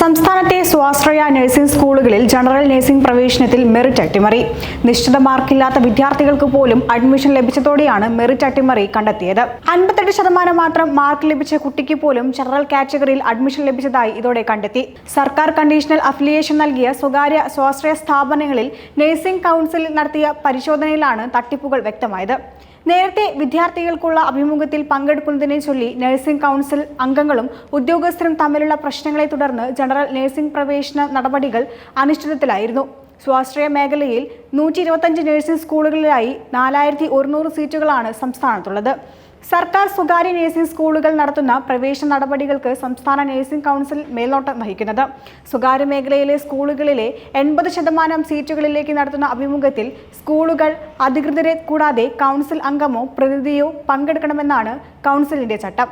സംസ്ഥാനത്തെ സ്വാശ്രയ നഴ്സിംഗ് സ്കൂളുകളിൽ ജനറൽ നഴ്സിംഗ് പ്രവേശനത്തിൽ മെറിറ്റ് അട്ടിമറി. നിശ്ചിത മാർക്കില്ലാത്ത വിദ്യാർത്ഥികൾക്ക് പോലും അഡ്മിഷൻ ലഭിച്ചതോടെയാണ് മെറിറ്റ് അട്ടിമറി കണ്ടെത്തിയത്. അൻപത്തെട്ട് ശതമാനം മാത്രം മാർക്ക് ലഭിച്ച കുട്ടിക്ക് പോലും ജനറൽ കാറ്റഗറിയിൽ അഡ്മിഷൻ ലഭിച്ചതായി ഇതോടെ കണ്ടെത്തി. സർക്കാർ കണ്ടീഷണൽ അഫിലിയേഷൻ നൽകിയ സ്വകാര്യ സ്വാശ്രയ സ്ഥാപനങ്ങളിൽ നഴ്സിംഗ് കൗൺസിൽ നടത്തിയ പരിശോധനയിലാണ് തട്ടിപ്പുകൾ വ്യക്തമായത്. നേരത്തെ വിദ്യാർത്ഥികൾക്കുള്ള അഭിമുഖത്തിൽ പങ്കെടുക്കുന്നതിനെ ചൊല്ലി നഴ്സിംഗ് കൗൺസിൽ അംഗങ്ങളും ഉദ്യോഗസ്ഥരും തമ്മിലുള്ള പ്രശ്നങ്ങളെ തുടർന്ന് ജനറൽ നഴ്സിംഗ് പ്രവേശന നടപടികൾ അനിശ്ചിതത്തിലായിരുന്നു. സ്വാശ്രയ മേഖലയിൽ നൂറ്റി ഇരുപത്തഞ്ച് നഴ്സിംഗ് സ്കൂളുകളിലായി നാലായിരത്തി ഒരുന്നൂറ് സീറ്റുകളാണ് സംസ്ഥാനത്തുള്ളത്. സർക്കാർ സ്വകാര്യ നഴ്സിംഗ് സ്കൂളുകൾ നടത്തുന്ന പ്രവേശന നടപടികൾക്ക് സംസ്ഥാന നഴ്സിംഗ് കൗൺസിൽ മേൽനോട്ടം വഹിക്കുന്നത്. സ്വകാര്യ മേഖലയിലെ സ്കൂളുകളിലെ എൺപത് ശതമാനം സീറ്റുകളിലേക്ക് നടത്തുന്ന അഭിമുഖത്തിൽ സ്കൂളുകൾ അധികൃതരെ കൂടാതെ കൗൺസിൽ അംഗമോ പ്രതിനിധിയോ പങ്കെടുക്കണമെന്നാണ് കൗൺസിലിന്റെ ചട്ടം.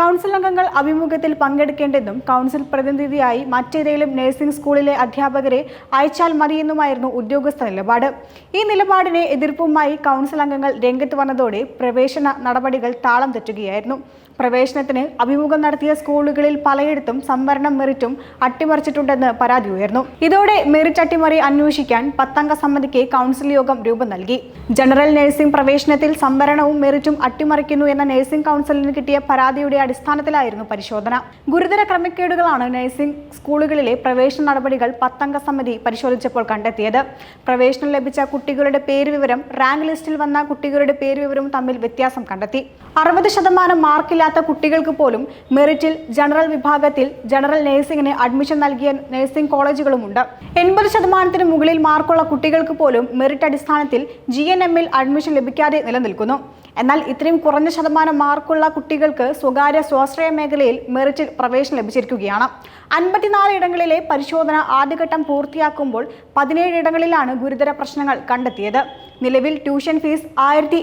കൗൺസിൽ അംഗങ്ങൾ അഭിമുഖത്തിൽ പങ്കെടുക്കേണ്ടെന്നും കൗൺസിൽ പ്രതിനിധിയായി മറ്റേതെങ്കിലും നഴ്സിംഗ് സ്കൂളിലെ അധ്യാപകരെ അയച്ചാൽ മതിയെന്നുമായിരുന്നു ഉദ്യോഗസ്ഥ നിലപാട്. ഈ നിലപാടിനെ എതിർപ്പുമായി കൗൺസിൽ അംഗങ്ങൾ രംഗത്ത് വന്നതോടെ പ്രവേശന നടപടികൾ താളം തെറ്റുകയായിരുന്നു. പ്രവേശനത്തിന് അഭിമുഖം നടത്തിയ സ്കൂളുകളിൽ പലയിടത്തും സംവരണം മെറിറ്റും അട്ടിമറിച്ചിട്ടുണ്ടെന്ന് പരാതി ഉയർന്നു. ഇതോടെ മെറിറ്റ് അട്ടിമറി അന്വേഷിക്കാൻ പത്തംഗ സമിതിക്ക് കൗൺസിൽ യോഗം രൂപം നൽകി. ജനറൽ നഴ്സിംഗ് പ്രവേശനത്തിൽ സംവരണവും മെറിറ്റും അട്ടിമറിക്കുന്നു എന്ന നഴ്സിംഗ് കൗൺസിലിന് കിട്ടിയ പരാതിയുടെ അടിസ്ഥാനത്തിലായിരുന്നു പരിശോധന. ഗുരുതര ക്രമക്കേടുകളാണ് നഴ്സിംഗ് സ്കൂളുകളിലെ പ്രവേശന നടപടികൾ പത്തംഗ സമിതി പരിശോധിച്ചപ്പോൾ കണ്ടെത്തിയത്. പ്രവേശനം ലഭിച്ച കുട്ടികളുടെ പേര് വിവരം റാങ്ക് ലിസ്റ്റിൽ വന്ന കുട്ടികളുടെ പേര് വിവരവും തമ്മിൽ വ്യത്യാസം കണ്ടെത്തി. അറുപത് ശതമാനം മാർക്കില്ലാത്ത കുട്ടികൾക്ക് പോലും മെറിറ്റിൽ ജനറൽ വിഭാഗത്തിൽ ജനറൽ നഴ്സിംഗിന് അഡ്മിഷൻ നൽകിയ നഴ്സിംഗ് കോളേജുകളുമുണ്ട്. എൺപത് ശതമാനത്തിന് മുകളിൽ മാർക്കുള്ള കുട്ടികൾക്ക് പോലും മെറിറ്റ് അടിസ്ഥാനത്തിൽ ജി എൻ എമ്മിൽ അഡ്മിഷൻ ലഭിക്കാതെ നിലനിൽക്കുന്നു. എന്നാൽ ഇത്രയും കുറഞ്ഞ ശതമാനം മാർക്കുള്ള കുട്ടികൾക്ക് സ്വകാര്യ സ്വാശ്രയ മേഖലയിൽ മെറിറ്റിൽ പ്രവേശനം ലഭിച്ചിരിക്കുകയാണ്. അൻപത്തിനാല് ഇടങ്ങളിലെ പരിശോധന ആദ്യഘട്ടം പൂർത്തിയാക്കുമ്പോൾ പതിനേഴ് ഇടങ്ങളിലാണ് ഗുരുതര പ്രശ്നങ്ങൾ കണ്ടെത്തിയത്. നിലവിൽ ട്യൂഷൻ ഫീസ് ആയിരത്തി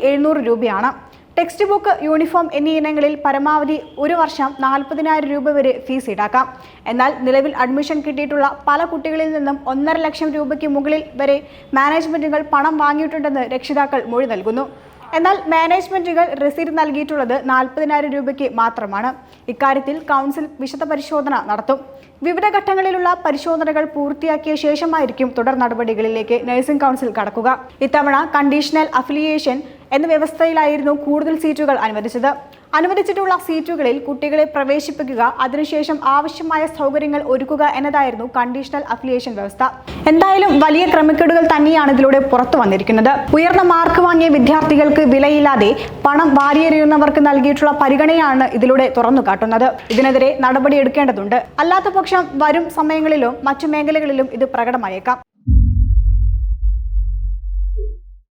രൂപയാണ്. ടെക്സ്റ്റ് ബുക്ക് യൂണിഫോം എന്നീ ഇനങ്ങളിൽ പരമാവധി ഒരു വർഷം നാൽപ്പതിനായിരം രൂപ വരെ ഫീസ് ഈടാക്കാം. എന്നാൽ നിലവിൽ അഡ്മിഷൻ കിട്ടിയിട്ടുള്ള പല കുട്ടികളിൽ നിന്നും ഒന്നര ലക്ഷം രൂപയ്ക്ക് മുകളിൽ വരെ മാനേജ്മെന്റുകൾ പണം വാങ്ങിയിട്ടുണ്ടെന്ന് രക്ഷിതാക്കൾ മൊഴി നൽകുന്നു. എന്നാൽ മാനേജ്മെന്റുകൾ റെസീറ്റ് നൽകിയിട്ടുള്ളത് നാൽപ്പതിനായിരം രൂപയ്ക്ക് മാത്രമാണ്. ഇക്കാര്യത്തിൽ കൗൺസിൽ വിശദ പരിശോധന നടത്തും. വിവിധ ഘട്ടങ്ങളിലുള്ള പരിശോധനകൾ പൂർത്തിയാക്കിയ ശേഷമായിരിക്കും തുടർ നടപടികളിലേക്ക് നഴ്സിംഗ് കൗൺസിൽ കടക്കുക. ഇത്തവണ കണ്ടീഷണൽ അഫിലിയേഷൻ എന്ന വ്യവസ്ഥയിലായിരുന്നു കൂടുതൽ സീറ്റുകൾ അനുവദിച്ചത്. അനുവദിച്ചിട്ടുള്ള സീറ്റുകളിൽ കുട്ടികളെ പ്രവേശിപ്പിക്കുക അതിനുശേഷം ആവശ്യമായ സൗകര്യങ്ങൾ ഒരുക്കുക എന്നതായിരുന്നു കണ്ടീഷണൽ അഫിലിയേഷൻ വ്യവസ്ഥ. എന്തായാലും വലിയ ക്രമക്കേടുകൾ തന്നെയാണ് ഇതിലൂടെ പുറത്തു വന്നിരിക്കുന്നത്. ഉയർന്ന മാർക്ക് വാങ്ങിയ വിദ്യാർത്ഥികൾക്ക് വിലയില്ലാതെ പണം വാരിയെറിയുന്നവർക്ക് നൽകിയിട്ടുള്ള പരിഗണനയാണ് ഇതിലൂടെ തുറന്നു കാട്ടുന്നത്. ഇതിനെതിരെ നടപടിയെടുക്കേണ്ടതുണ്ട് അല്ലാത്ത പക്ഷം വരും സമയങ്ങളിലും മറ്റു മേഖലകളിലും ഇത് പ്രകടമായേക്കാം.